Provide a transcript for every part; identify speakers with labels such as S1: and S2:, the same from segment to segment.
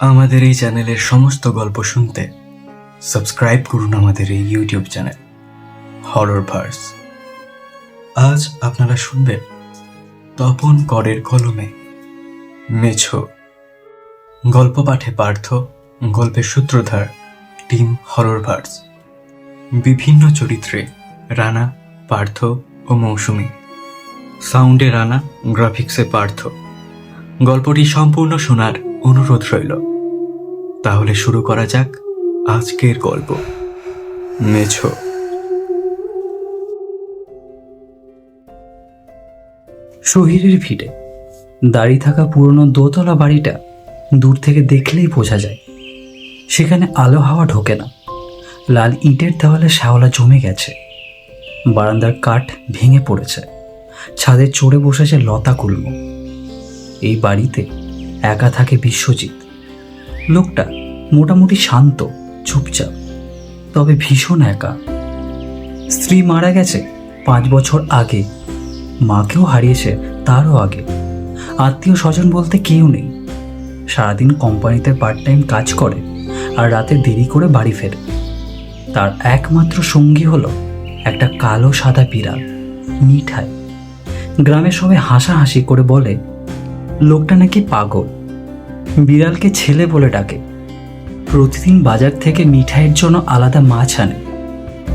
S1: আমাদের এই চ্যানেলের সমস্ত গল্প শুনতে সাবস্ক্রাইব করুন আমাদের এই ইউটিউব চ্যানেল হরর ভার্স আজ আপনারা শুনবেন তপন করের কলমে মেছো। গল্প পাঠে পার্থ, গল্পের সূত্রধার টিম হরর ভার্স বিভিন্ন চরিত্রে রানা, পার্থ ও মৌসুমী। সাউন্ডে রানা, গ্রাফিক্সে পার্থ। গল্পটি সম্পূর্ণ শোনার অনুরোধ রইল। তাহলে শুরু করা যাক আজকের গল্প। মেছো
S2: শহীরের ভিড়ে দাঁড়িয়ে থাকা পুরনো দোতলা বাড়িটা দূর থেকে দেখলেই বোঝা যায়। সেখানে আলো হাওয়া ঢোকে না। লাল ইটের দেওয়ালে শ্যাওলা জমে গেছে। বারান্দার কাঠ ভেঙে পড়েছে। ছাদে চড়ে বসেছে লতা কুলম। এই বাড়িতে একা থাকে বিশ্বজিৎ। লোকটা মোটামুটি শান্ত, চুপচাপ, তবে ভীষণ একা। স্ত্রী মারা গেছে পাঁচ বছর আগে। মাকেও হারিয়েছে তারও আগে। আত্মীয় স্বজন বলতে কেউ নেই। সারাদিন কোম্পানিতে পার্ট টাইম কাজ করে আর রাতে দেরি করে বাড়ি ফেরে। তার একমাত্র সঙ্গী হলো একটা কালো সাদা বিড়াল মিঠাই। গ্রামের সবাই হাসাহাসি করে বলে, লোকটা নাকি পাগল। বিড়ালকে ছেলে বলে ডাকে। প্রতিদিন বাজার থেকে মিঠাইয়ের জন্য আলাদা মাছ আনে।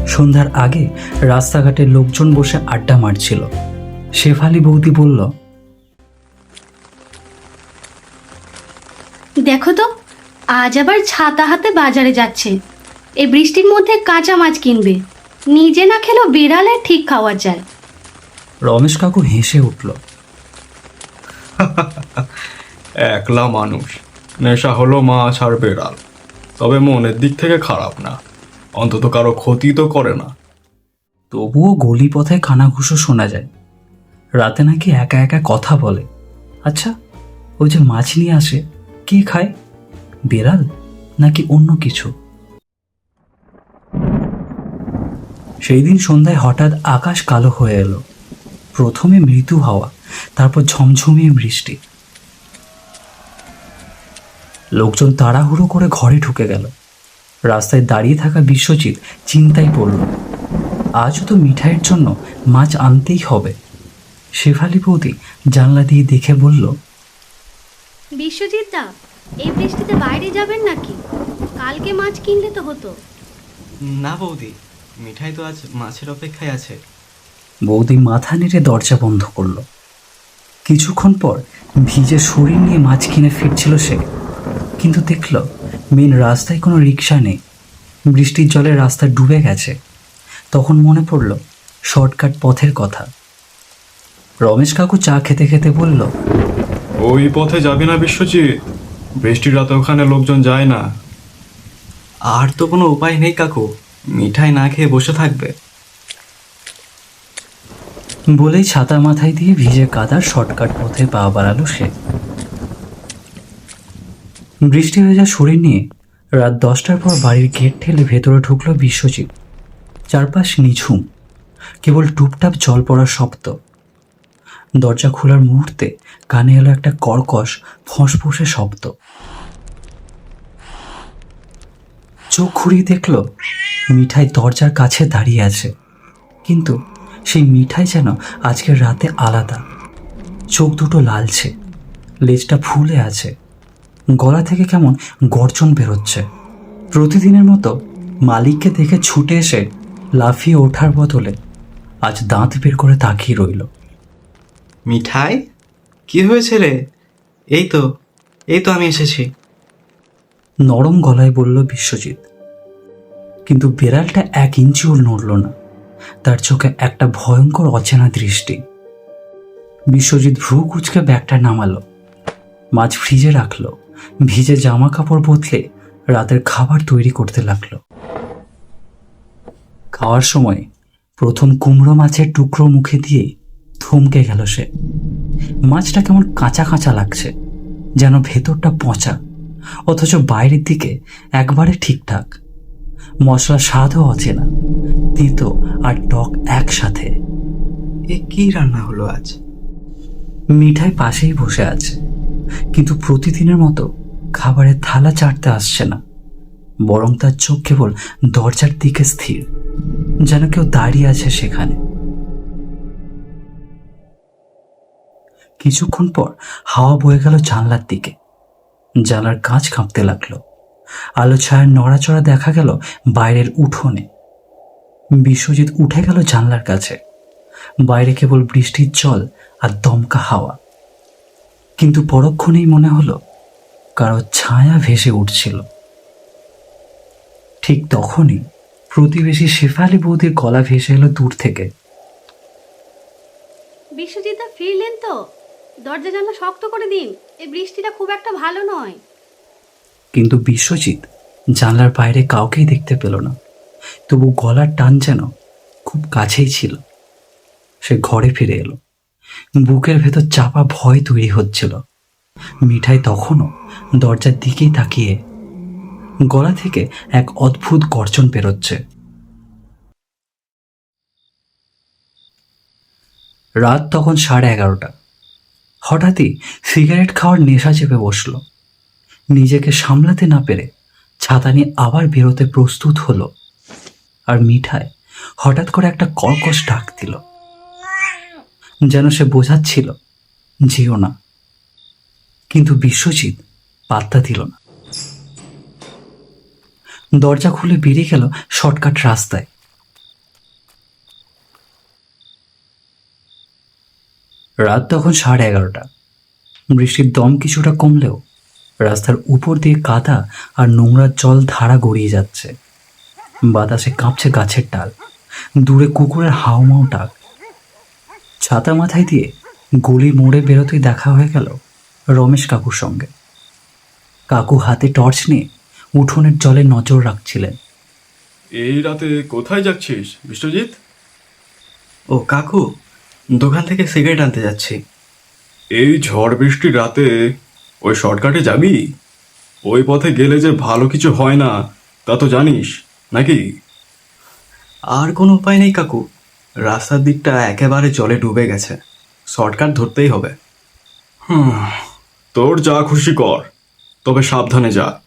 S2: সন্ধ্যার আগে রাস্তাঘাটে লোকজন বসে আড্ডা মারছিল। শেফালি বৌদি বলল
S3: দেখো তো আজ আবার ছাতা হাতে বাজারে যাচ্ছে। এই বৃষ্টির মধ্যে কাঁচা মাছ কিনবে। নিজে না খেলেও বিড়ালে ঠিক খাওয়া যায়
S2: রমেশ কাকু হেসে উঠল
S4: একলা মানুষ। নেশা হলো মাছ আর বেড়াল। তবে মনের দিক থেকে খারাপ না। অন্তত কারও ক্ষতি তো করে না।
S2: তবুও গলি পথে কানাঘুষো শোনা যায়। রাতে নাকি একা একা কথা বলে। আচ্ছা ওই যে মাছ নিয়ে আসে, কে খায়? বেড়াল নাকি অন্য কিছু? সেই দিন সন্ধ্যায় হঠাৎ আকাশ কালো হয়ে এলো। প্রথমে মৃদু হাওয়া, তারপর ঝমঝমিয়ে বৃষ্টি। লোকজন তাড়াহুড়ো করে ঘরে ঢুকে গেল। রাস্তায় দাঁড়িয়ে থাকা বিশ্বজিৎ চিন্তায় পড়ল আজও তো মিঠাইয়ের জন্য মাছ আনতেই হবে। শেফালি বৌদি জানলা দিয়ে দেখে বলল
S3: বিশ্বজিৎ দা এই বৃষ্টিতে বাইরে যাবেন নাকি? কালকে মাছ কিনলে তো হতো।
S1: না বৌদি মিঠাই তো আজ মাছের অপেক্ষায় আছে।
S2: বৌদি মাথা নেড়ে দরজা বন্ধ করল। কিছুক্ষণ পর ভিজে শরীর নিয়ে মাছ কিনে ফিরছিল সে। কিন্তু দেখল মেন রাস্তায় কোনো রিক্সা নেই। বৃষ্টির জলে রাস্তা ডুবে গেছে। তখন মনে পড়ল শর্টকাট পথের কথা। রমেশ কাকু চা খেতে খেতে বলল
S4: ওই পথে যাবি না বিশ্বজিৎ? বৃষ্টির রাতে ওখানে লোকজন যায় না।
S1: আর তো কোনো উপায় নেই কাকু মিঠাই না খেয়ে বসে থাকবে।
S2: বলেই ছাতা মাথায় দিয়ে ভিজে কাদার শর্টকাট পথে পা বাড়ালো সে। বৃষ্টি হয়ে ভেজা শরীর নিয়ে রাত দশটার পর বাড়ির গেট ঠেলে ভেতরে ঢুকলো বিশ্বজিৎ। চারপাশ নিঝুম, কেবল টুপটাপ জল পড়ার শব্দ। দরজা খোলার মুহূর্তে কানে এলো একটা কর্কশ, ফসফসে শব্দ। চোখ ঘুরিয়ে দেখল, মিঠাই দরজার কাছে দাঁড়িয়ে আছে। কিন্তু সেই মিঠাই যেন আজকের রাতে আলাদা। চোখ দুটো লালছে, লেজটা ফুলে আছে। গলা থেকে কেমন গর্জন বেরোচ্ছে। প্রতিদিনের মতো মালিককে দেখে ছুটে এসে লাফিয়ে ওঠার বদলে আজ দাঁত বের করে তাকিয়ে রইল।
S1: মিঠাই কি হয়েছে রে? এই তো এই তো আমি এসেছি।
S2: নরম গলায় বলল বিশ্বজিৎ। কিন্তু বিড়ালটা এক ইঞ্চিও নড়ল না। তার চোখে একটা ভয়ঙ্কর অচেনা দৃষ্টি। বিশ্বজিৎ ভ্রু কুচকে ব্যাগটা নামালো মাছ ফ্রিজে রাখল। ভিজে জামা কাপড় বদলে রাতের খাবার তৈরি করতে লাগল। খাওয়ার সময় প্রথম কুমড়ো মাছের টুকরো মুখে দিয়ে থমকে গেল সে। মাছটা কেমন কাঁচা কাঁচা লাগছে যেন ভেতরটা পচা অথচ বাইরের দিকে একবারে ঠিকঠাক। মশলা স্বাদও অচেনা তিতো আর টক একসাথে।
S1: এ কি রান্না হলো আজ?
S2: মিঠাই পাশেই বসে আছে। কিন্তু প্রতিদিনের মতো খাবারের থালা চাটতে আসছে না। বরং তার চোখ কেবল দরজার দিকে স্থির, যেন কেউ দাঁড়িয়ে আছে সেখানে। কিছুক্ষণ পর হাওয়া বয়ে গেল জানলার দিকে। জানলার কাঁচ কাঁপতে লাগল। আলো ছায়ার নড়াচড়া দেখা গেল বাইরের উঠোনে। বিশ্বজিৎ উঠে গেল জানলার কাছে। বাইরে কেবল বৃষ্টির জল আর দমকা হাওয়া। কিন্তু পরক্ষণেই মনে হলো কারও ছায়া ভেসে উঠছিল। ঠিক তখনই প্রতিবেশী শেফালি বৌদির গলা ভেসে এলো দূর থেকে।
S3: বিশ্বজিৎদা ফিরলেন তো? দরজা জানলা শক্ত করে দিন এই বৃষ্টিটা খুব একটা ভালো নয়।
S2: কিন্তু বিশ্বজিৎ জানলার বাইরে কাউকেই দেখতে পেল না। তবু গলার টান যেন খুব কাছেই ছিল। সে ঘরে ফিরে এলো। বুকের ভেতর চাপা ভয় তৈরি হচ্ছিল। মিঠাই তখনও দরজার দিকেই তাকিয়ে গলা থেকে এক অদ্ভুত গর্জন বেরোচ্ছে। রাত তখন সাড়ে এগারোটা। হঠাৎই সিগারেট খাওয়ার নেশা চেপে বসল। নিজেকে সামলাতে না পেরে ছাতা নিয়ে আবার বেরোতে প্রস্তুত হলো। আর মিঠাই হঠাৎ করে একটা কর্কশ ডাক দিল। যেন সে বোঝাচ্ছিল যেও না। কিন্তু বিশ্বজিৎ পাত্তা দিল না। দরজা খুলে বেরিয়ে গেল শর্টকাট রাস্তায়। রাত তখন সাড়ে এগারোটা। বৃষ্টির দম কিছুটা কমলেও রাস্তার উপর দিয়ে কাদা আর নোংরা জল ধারা গড়িয়ে যাচ্ছে। বাতাসে কাঁপছে গাছের ডাল। দূরে কুকুরের হাওমাও ডাক। ছাতা মাথায় দিয়ে গুলি মোড়ে বেরোতেই দেখা হয়ে গেল রমেশ কাকুর সঙ্গে। কাকু হাতে টর্চ নিয়ে উঠোনের জলে নজর রাখছিলেন।
S4: এই রাতে কোথায় যাচ্ছিস বিশ্বজিৎ?
S1: ও কাকু দোকান থেকে সিগারেট আনতে যাচ্ছি।
S4: এই ঝড় বৃষ্টির রাতে ওই শর্টকাটে যাবি? ওই পথে গেলে যে ভালো কিছু হয় না তা তো জানিস নাকি?
S1: আর কোনো উপায় নেই কাকু। রাস্তার দিকটা একেবারে জলে ডুবে গেছে। শর্টকাট ধরতেই হবে। হুম
S4: তোর যা খুশি কর তবে সাবধানে যা।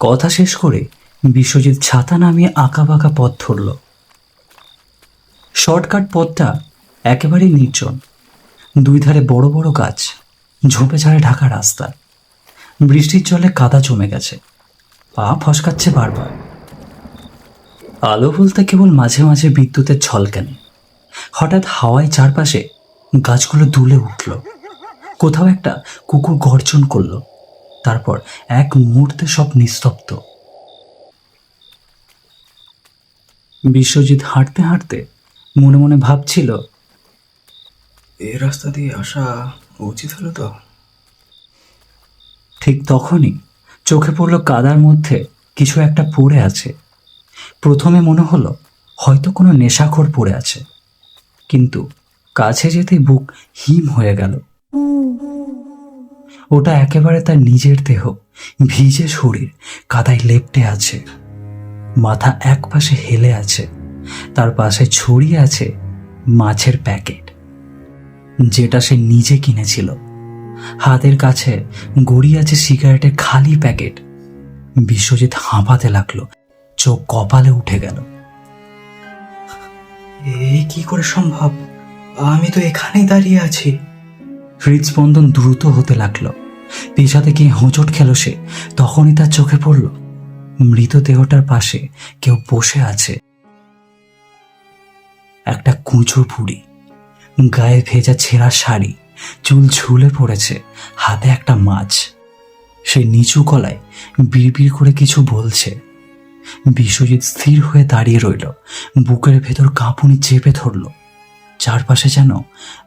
S2: কথা শেষ করে বিশ্বজিৎ ছাতা নামিয়ে আঁকা বাঁকা পথ ধরল। শর্টকাট পথটা একেবারেই নির্জন। দুই ধারে বড় বড় গাছ ঝোপে ঝাড়ে ঢাকা রাস্তা। বৃষ্টির জলে কাদা জমে গেছে। পা ফসকাচ্ছে বারবার। আলো বলতে কেবল মাঝে মাঝে বিদ্যুতের ঝলকানি হঠাৎ হাওয়ায় চারপাশে গাছগুলো দুলে উঠল। কোথাও একটা কুকুর গর্জন করল। তারপর এক মুহূর্তে সব নিস্তব্ধ। বিশ্বজিৎ হাঁটতে হাঁটতে মনে মনে ভাবছিল
S1: এই রাস্তা দিয়ে আসা উচিত হলো তো?
S2: ঠিক তখনই চোখে পড়ল কাদার মধ্যে কিছু একটা পড়ে আছে। প্রথমে মনে হলো হয়তো কোনো নেশাখোর পড়ে আছে। কিন্তু কাছে যেতেই বুক হিম হয়ে গেল। ওটা একেবারে তার নিজের দেহ, ভিজে শরীর, কাদায় লেপটে আছে। মাথা এক পাশে হেলে আছে, তার পাশে ছড়িয়ে আছে মাছের প্যাকেট। যেটা সে নিজে কিনেছিল। হাতের কাছে গড়িয়ে আছে সিগারেটের খালি প্যাকেট। বিশ্বজিৎ হাঁপাতে লাগল। চোখ কপালে উঠে গেল।
S1: এই কি করে সম্ভব? আমি তো এখানেই দাঁড়িয়ে আছি।
S2: হৃদস্পন্দন দ্রুত হতে লাগল। পেছাতে গিয়ে হোঁচট খেল সে। তখনই তার চোখে পড়ল মৃতদেহটার পাশে কেউ বসে আছে। একটা কুঁচো বুড়ি গায়ে ভেজা ছেঁড়া শাড়ি চুল ঝুলে পড়েছে হাতে একটা মাছ। সে নিচু গলায় বিড়বিড় করে কিছু বলছে। বিশ্বজিৎ স্থির হয়ে দাঁড়িয়ে রইল। বুকের ভেতর কাঁপুনি চেপে ধরল। চারপাশে যেন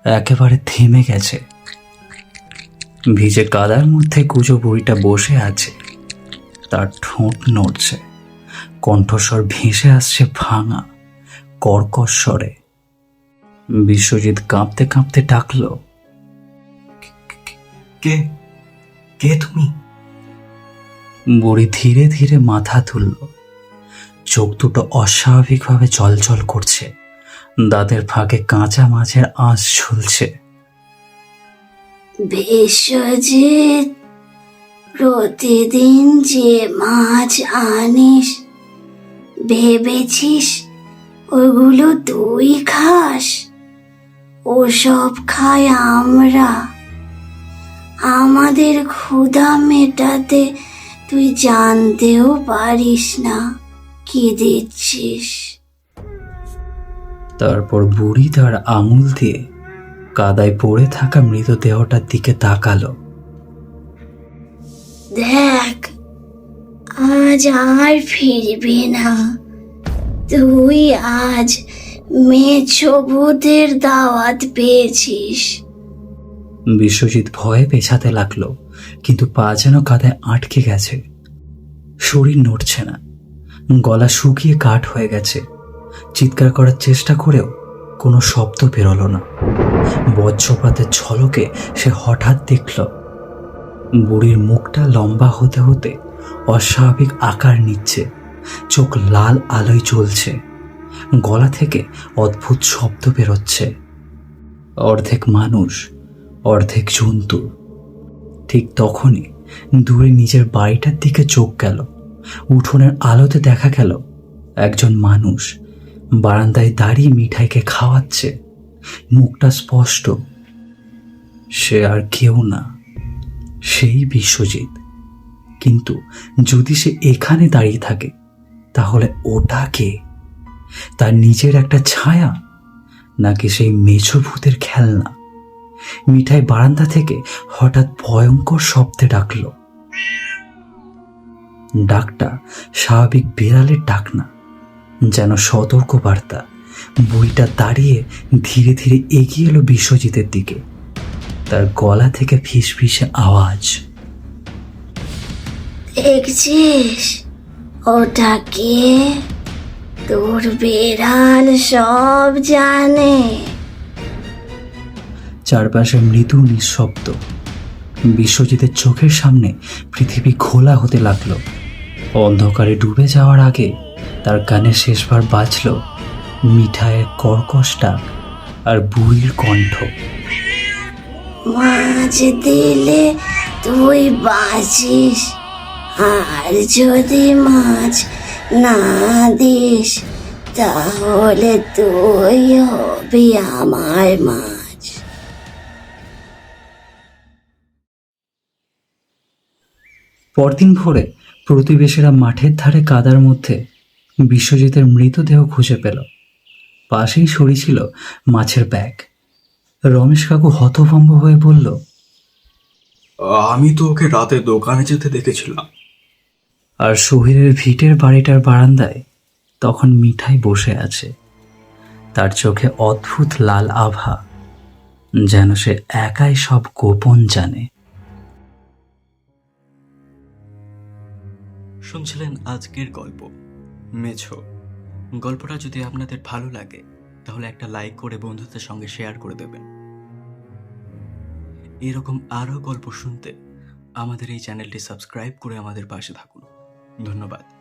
S2: একেবারে থেমে গেছে। ভিজে কাদার মধ্যে কুচো বুড়িটা বসে আছে। তার ঠোঁট নড়ছে। কণ্ঠস্বর ভেসে আসছে ভাঙা, কর্কশ স্বরে। বিশ্বজিৎ কাঁপতে কাঁপতে ডাকলো
S1: কে কে তুমি?
S2: বুড়ি ধীরে ধীরে মাথা তুলল। চোখ দুটো অস্বাভাবিকভাবে চলচল করছে। দাঁতের ফাঁকে কাঁচা মাছের আঁশ ঝুলছে।
S5: প্রতিদিন যে মাছ আনিস, ভেবেছিস ওগুলো তুই খাস? ওসব খাই আমরা। আমাদের ক্ষুধা মেটাতে তুই জানতেও পারিস না। কি দিচ্ছিস
S2: তারপর বুড়ি তার আঙুল দিয়ে কাদায় পড়ে থাকা মৃতদেহটার দিকে তাকালো।
S5: দেখ আজ আর ফিরবি না। তুই আজ মেছো ভূতের দাওয়াত পেয়েছিস।
S2: বিশ্বজিৎ ভয়ে পেছাতে লাগল কিন্তু পা যেন কাদায় আটকে গেছে। শরীর নড়ছে না। গলা শুকিয়ে কাঠ হয়ে গেছে। চিৎকার করার চেষ্টা করেও কোনো শব্দ বেরোলো না। বজ্রপাতের ঝলকে সে হঠাৎ দেখল, বুড়ির মুখটা লম্বা হতে হতে অস্বাভাবিক আকার নিচ্ছে, চোখ লাল আলোয় জ্বলছে, গলা থেকে অদ্ভুত শব্দ বেরোচ্ছে। অর্ধেক মানুষ, অর্ধেক জন্তু। ঠিক তখনই দূরে নিজের বাড়িটার দিকে চোখ গেল। উঠোনের আলোতে দেখা গেল একজন মানুষ বারান্দায় দাঁড়িয়ে মিঠাইকে খাওয়াচ্ছে। মুখটা স্পষ্ট। সে আর কেউ না। সেই বিশ্বজিৎ। কিন্তু যদি সে এখানে দাঁড়িয়ে থাকে, তাহলে ওটা কে? তার নিজের একটা ছায়া? নাকি সেই মেছো ভূতের খেলনা? মিঠাই বারান্দা থেকে হঠাৎ ভয়ঙ্কর শব্দে ডাকলো। ডাকটা স্বাভাবিক বিড়ালের ডাক না যেন সতর্ক বার্তা। বইটা দাঁড়িয়ে ধীরে ধীরে এগিয়ে এলো বিশ্বজিতের দিকে। তার গলা থেকে ফিস ফিসে আওয়াজ।
S5: দেখছিস? ওটা কে তোর বেড়াল সব জানে।
S2: চারপাশে মৃদু নিঃশব্দ। বিশ্বজিতের চোখের সামনে পৃথিবী খোলা হতে লাগল। অন্ধকারে ডুবে যাওয়ার আগে তার কানে শেষবার বাজল মিঠাইয়ের কর্কশ ডাক আর বুড়ির কণ্ঠ।
S5: মাছ দিলে তুই বাঁচিস আর যদি মাছ না দিস তাহলে তুই হবি আমার মাছ
S2: পরদিন ভোরে প্রতিবেশীরা মাঠের ধারে কাদার মধ্যে বিশ্বজিতের মৃতদেহ খুঁজে পেল। পাশেই সরি ছিল মাছের ব্যাগ। রমেশ কাকু হতভম্ব হয়ে বলল
S4: আমি তো ওকে রাতে দোকানে যেতে দেখেছিলাম।
S2: আর শহীরের ভিটের বাড়িটার বারান্দায় তখন মিঠাই বসে আছে। তার চোখে অদ্ভুত লাল আভা যেন সে একাই সব গোপন জানে।
S1: শুনছিলেন আজকের গল্প। মেছো, গল্পটা যদি আপনাদের ভালো লাগে, তাহলে একটা লাইক করে বন্ধুদের সঙ্গে শেয়ার করে দেবেন। এরকম আরও গল্প শুনতে আমাদের এই চ্যানেলটি সাবস্ক্রাইব করে আমাদের পাশে থাকুন। ধন্যবাদ।